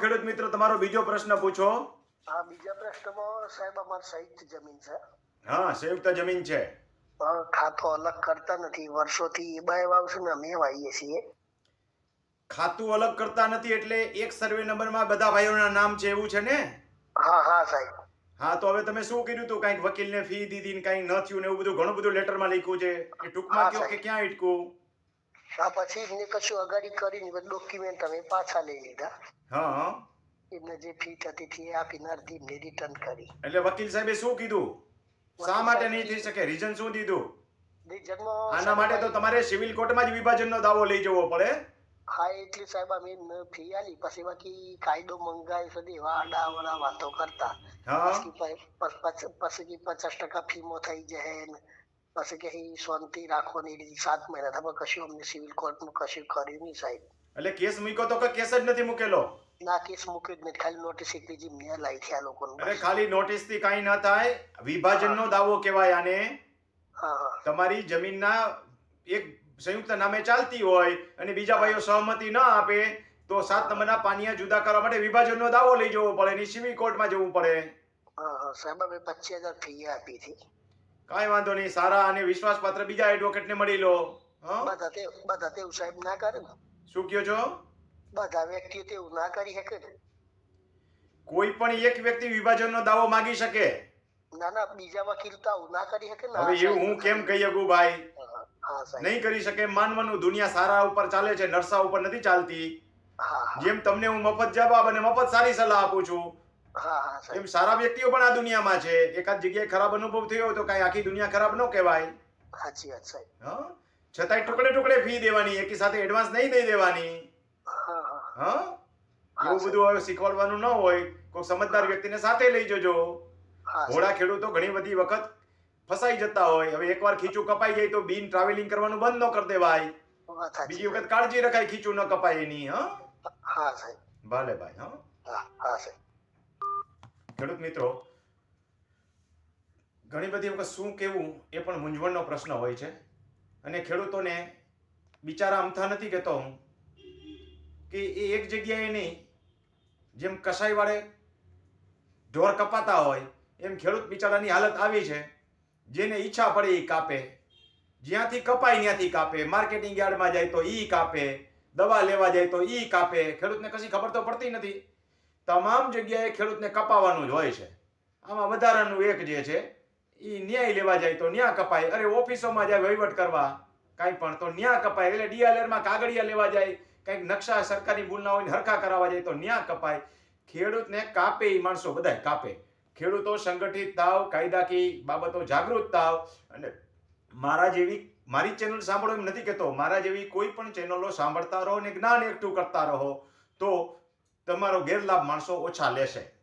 ખેડૂત મિત્ર તમારો બીજો પ્રશ્ન પૂછો. હા બીજા પ્રશ્નમાં સાહેબ અમારે સંયુક્ત જમીન છે. હા સંયુક્ત જમીન છે. ખાતો અલગ કરતા નથી. વર્ષોથી એ બાય વાવશું ને અમે વાવીએ છીએ. ખાતું અલગ કરતા નથી એટલે એક સર્વે નંબરમાં બધા ભાઈઓના નામ છે એવું છે ને? હા હા સાહેબ. હા તો હવે તમે શું કર્યું હતું કાંઈક વકીલને ફી દીધી ને કાંઈક ન થયું ને એવું બધું ઘણું બધું લેટરમાં લખ્યું છે. એ ટૂંકમાં કયો કે ક્યાં અટકું આ પછી એમને કશું અગાડી કરીને ડોક્યુમેન્ટ અમે પાછા લઈ લીધા. હા હા. એમને જે ફી થતી હતી એ આપીને અડધી એમને રિટર્ન કરી. એટલે વકીલ સાહેબે શું કીધું? શા માટે નહીં થઈ શકે? રીઝન શું દીધું? આના માટે તો તમારે સિવિલ કોર્ટમાં જ વિભાજનનો દાવો લઈ જવો પડે. હા એટલી સાહેબ અમે ફી આલી પછી બાકી કાયદો મંગાય સુધી એવા આડાવડા વાતો કરતા. પછી પછી પચાસ ટકા ફીમો થઈ જાય પછી કે શાંતિ રાખવાની રીત સાત મહિના થયા. કશું અમને સિવિલ કોર્ટમાં કશું કર્યું નહીં સાહેબ. એટલે કેસ મૂક્યો તો કે કેસ જ નથી મૂકેલો? ના કેસ મૂક્યો જ નથી. ખાલી નોટિસ એક બીજી મેં લાવી છે આ લોકોને એટલે ખાલી નોટિસથી કાંઈ ના થાય. વિભાજનનો દાવો કહેવાય આને. તમારી જમીનના એક સંયુક્ત નામે ચાલતી હોય અને બીજા ભાઈઓ સહમતિ ન આપે તો સાત નંબરના પાનિયા જુદા કરવા માટે વિભાજનનો દાવો લઈ જવો પડે અને સિવિલ કોર્ટમાં જવું પડે. હા હા. સાહેબ અમે પચીસ હજાર ફી આપી હતી. કાંઈ વાંધો નહીં સારા અને વિશ્વાસપાત્ર બીજા એડવોકેટને મળી લો. બધા તે બધા તેવું સાહેબ ના કરે ને. શું કયો છો? બધા વ્યક્તિ તેવું ના કરી શકે ને. કોઈ પણ એક વ્યક્તિ વિભાજનનો દાવો માગી શકે? ના ના બીજા વકીલ તો આવું ના કરી શકે ને. હવે એવું હું કેમ કહી શકું ભાઈ? નહીં કરી શકે માનવાનું દુનિયા સારા ઉપર ચાલે છે નરસા ઉપર નથી ચાલતી. જેમ તમને હું મફત જવાબ અને મફત સારી સલાહ આપું છું એમ સારા વ્યક્તિઓ પણ આ દુનિયામાં છે. એકાદ જગ્યાએ ખરાબ અનુભવ થયો હોય તો કઈ આખી દુનિયા ખરાબ ન કહેવાય. સાચી વાત સાહેબ. હં? છતાંય ટુકડે ટુકડે ફી દેવાની એકી સાથે એડવાન્સ નહીં દઈ દેવાની. હા એવું બધું હવે શીખવાડવાનું ન હોય કોઈ સમજદાર વ્યક્તિને સાથે લઈ જજો. ઘોડા ખેડૂતો ઘણી બધી વખત ફસાઈ જતા હોય. હવે એકવાર ખીચું કપાઈ જાય તો બિન ટ્રાવેલિંગ કરવાનું બંધ ન કરી દેવાય. બીજી વખત કાળજી રખાય ખીચું ન કપાય એની હા? હા સાહેબ. ભલે ભાઈ હા. ખેડૂત મિત્રો, ઘણી બધી વખત શું કેવું એ પણ મૂંઝવણનો પ્રશ્ન હોય છે. અને ખેડૂતોને બિચારા અમથા નથી કહેતો હું, કે એ એક જગ્યાએ નહીં, જેમ કસાઈવાળે ઢોર કપાતા હોય, એમ ખેડૂત બિચારાની હાલત આવી છે. જેને ઈચ્છા પડે એ કાપે, જ્યાંથી કપાય ત્યાંથી કાપે, માર્કેટિંગ યાર્ડમાં જાય તો ઈ કાપે, દવા લેવા જાય તો ઈ કાપે, ખેડૂતને કશી ખબર તો પડતી નથી. તમામ જગ્યાએ ખેડૂતને કપાવાનું જ હોય છે. આમાં વધારાનું એક જે છે એ ન્યાય લેવા જાય તો ન્યા કપાય. અરે ઓફિસોમાં જાય વહીવટ કરવા, કાંઈ પણ, તો ન્યા કપાય. એટલે ડીઆરએરમાં કાગળિયા લેવા જાય, કંઈક નકશા સરકારી ભૂલના હોય હરખા કરાવવા જાય તો ન્યા કપાય. ખેડૂતને કાપે એ માણસો બધાય કાપે. ખેડૂતો સંગઠિત થાવ, કાયદાકીય બાબતો જાગૃત થાવ. અને મારા જેવી, મારી ચેનલ સાંભળો એમ નથી કહેતો. મારા જેવી કોઈ પણ ચેનલો સાંભળતા રહો ને જ્ઞાન એકઠું કરતા રહો, તો તમારો ગેરલાભ માણસો ઓછા લેશે.